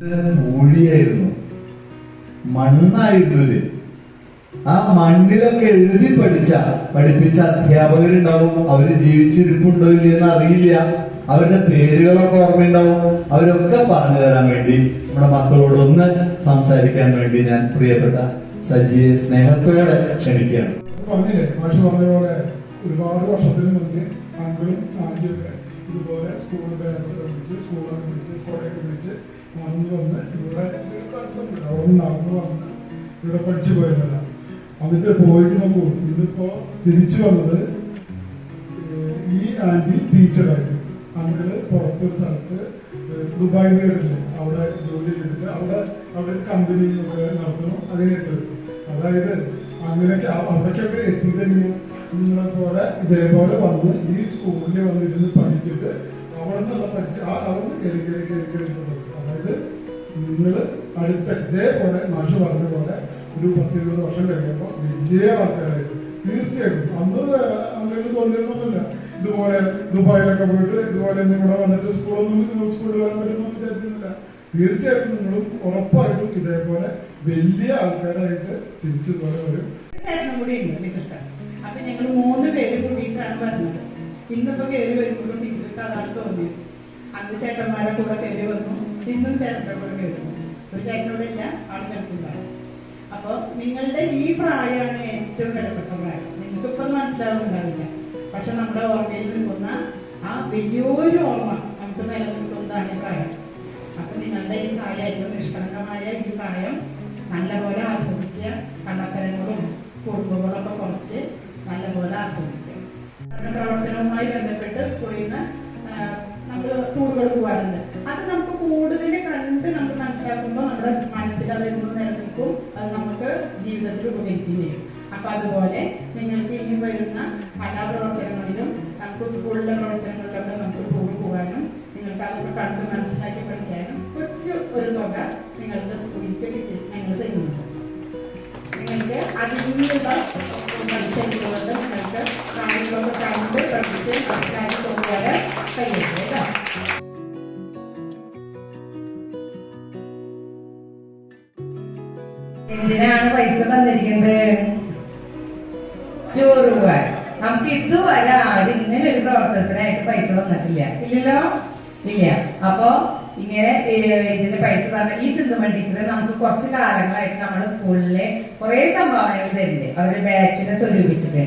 പൂഴിയായിരുന്നു മണ്ണായിരുന്നു ആ മണ്ണിലൊക്കെ എഴുതി പഠിച്ച പഠിപ്പിച്ച അധ്യാപകരുണ്ടാവും. അവർ ജീവിച്ചിരിപ്പുണ്ടോ ഇല്ലെന്ന് അറിയില്ല. അവരുടെ പേരുകളൊക്കെ ഓർമ്മയുണ്ടാവും. അവരൊക്കെ പറഞ്ഞു തരാൻ വേണ്ടി നമ്മുടെ മക്കളോടൊന്ന് സംസാരിക്കാൻ വേണ്ടി ഞാൻ പ്രിയപ്പെട്ട സജിയെ സ്നേഹത്തോടെ ക്ഷണിക്കുകയാണ്. പറഞ്ഞില്ലേ? മാഷ് പറഞ്ഞ പോലെ ഒരുപാട് വർഷത്തിന് മുന്നേ അങ്കിളും ആദ്യമൊക്കെ ഇതുപോലെ സ്കൂൾ ബാഗ് വിളിച്ച് സ്കൂളൊക്കെ വിളിച്ച് കോളേജ് വിളിച്ച് നടന്നു വന്ന് ഇവിടെ അവിടെ നടന്നു വന്ന് ഇവിടെ പഠിച്ചു പോയിരുന്നതാണ് അതിന്റെ പോയിട്ട് നോക്കൂ. ഇതിപ്പോ തിരിച്ചു വന്നത് ഈ ആന്റി ടീച്ചറായിട്ട് അങ്കിൾ പുറത്തൊരു സ്ഥലത്ത് ദുബായ് കേട്ടില്ലേ അവിടെ ജോലി ചെയ്തിട്ട് അവിടെ അവിടെ ഒരു കമ്പനി നടത്തണം അതിനെ അങ്ങനെയൊക്കെ. അതായത് അങ്ങനെയൊക്കെ അവിടേക്കൊക്കെ എത്തിയതെങ്കിലും നിങ്ങളെ പോലെ ഇതേപോലെ വന്ന് ഈ സ്കൂളിൽ വന്നിരുന്ന് പഠിച്ചിട്ട് അവിടെ നിന്നുള്ള പഠിച്ച് ആ അവിടെ കയറി കയറി കയറി കയറി അതായത് നിങ്ങൾ അടുത്ത ഇതേപോലെ മാഷ് പറഞ്ഞ പോലെ ഒരു പത്തിരുപത് വർഷം കഴിയുമ്പോൾ വലിയ ആൾക്കാരായിട്ട് തീർച്ചയായിട്ടും. അന്ന് അങ്ങനെ തോന്നിയിരുന്നൊന്നുമില്ല. ഇതുപോലെ ദുബായിലൊക്കെ പോയിട്ട് ഇതുപോലെ നിങ്ങളുടെ വന്നിട്ട് സ്കൂളൊന്നും സ്കൂളിൽ വരാൻ പറ്റുമെന്ന് വിചാരിക്കുന്നില്ല തീർച്ചയായിട്ടും നിങ്ങളും ഉറപ്പായിട്ടും ഇതേപോലെ വലിയ ആൾക്കാരായിട്ട് തിരിച്ചു പോലെ വരും. അപ്പൊ ഞങ്ങൾ മൂന്ന് പേര് കൂടിയിട്ടാണ് വരുന്നത് ഇന്നിപ്പോ കയറി വരുമ്പോഴും ടീച്ചർക്ക് അതാണ് തോന്നിയത്. അന്ന് ചേട്ടന്മാരെ കൂടെ കയറി വന്നു. ഇന്നും ചേട്ടന്റെ കൂടെ കയറി ഒരു ചേട്ടനോടെ ഇല്ല ആൾ ചേട്ടനുണ്ടാവും അപ്പൊ നിങ്ങളുടെ ഈ പ്രായമാണ് ഏറ്റവും വിലപ്പെട്ട പ്രായം. നിങ്ങൾക്ക് ഇപ്പൊ മനസ്സിലാവുന്നുണ്ടാവില്ല. പക്ഷെ നമ്മുടെ ഓർമ്മയിൽ നിൽക്കുന്ന ആ വലിയൊരു ഓർമ്മ നമുക്ക് നിലനിൽക്കുന്നതാണ് ഈ പ്രായം. അപ്പൊ നിങ്ങളുടെ ഈ പ്രായം ഏറ്റവും നിഷ്കളങ്കമായ ഈ പ്രായം. നല്ലപോലെ ആസ്വദിക്കുക. കള്ളത്തരങ്ങളും കുറുമ്പുകളൊക്കെ കുറച്ച് നല്ലപോലെ ആസ്വദിക്കാം. പ്രവർത്തനവുമായി ബന്ധപ്പെട്ട് സ്കൂളിൽ നിന്ന് നമ്മൾ ടൂറുകൾ പോകാറുണ്ട്. അത് നമുക്ക് കൂടുതൽ കണ്ട് നമുക്ക് മനസ്സിലാക്കുമ്പോൾ നമ്മുടെ മനസ്സിൽ അതൊന്നും നിലനിൽക്കും. അത് നമുക്ക് ജീവിതത്തിൽ ഉപകരിക്കുകയും ചെയ്യും. അപ്പൊ അതുപോലെ നിങ്ങൾക്ക് ഇനി വരുന്ന കലാപ്രവർത്തനങ്ങളിലും നമുക്ക് സ്കൂളിലെ പ്രവർത്തനങ്ങളിലൊക്കെ നമുക്ക് ടൂർ പോകാനും നിങ്ങൾക്ക് അതൊക്കെ കണ്ട് മനസ്സിലാക്കി പഠിക്കാനും കൊച്ചു ഒരു തുക നിങ്ങളുടെ സ്കൂളിലേക്ക് ഞങ്ങൾ തരുന്നുണ്ട്. നിങ്ങൾക്ക് അതിനുള്ള പഠിച്ചുകൊണ്ട് നിങ്ങൾക്ക് കാര്യങ്ങളൊക്കെ കണ്ട് പഠിച്ച് മനസ്സിലാക്കി കേട്ടോ എന്തിനാണ് പൈസ തന്നിരിക്കുന്നത്? ടൂർ പോവാൻ. നമുക്ക് ഇതുവരെ ആരും ഇങ്ങനെ ഒരു പ്രവർത്തനത്തിനായിട്ട് പൈസ തന്നിട്ടില്ല. ഇല്ലല്ലോ? ഇല്ല. അപ്പൊ ഇങ്ങനെ ഇതിന്റെ ഇതിന് പൈസ തന്ന ഈ സിന്ധുമൺ ടീച്ചർ നമുക്ക് കുറച്ച് കാലങ്ങളായിട്ട് നമ്മുടെ സ്കൂളിലെ കുറെ സംഭാവനകൾ തരുന്നുണ്ട് അവർ ബാച്ചിനെ സ്വരൂപിച്ചിട്ട്.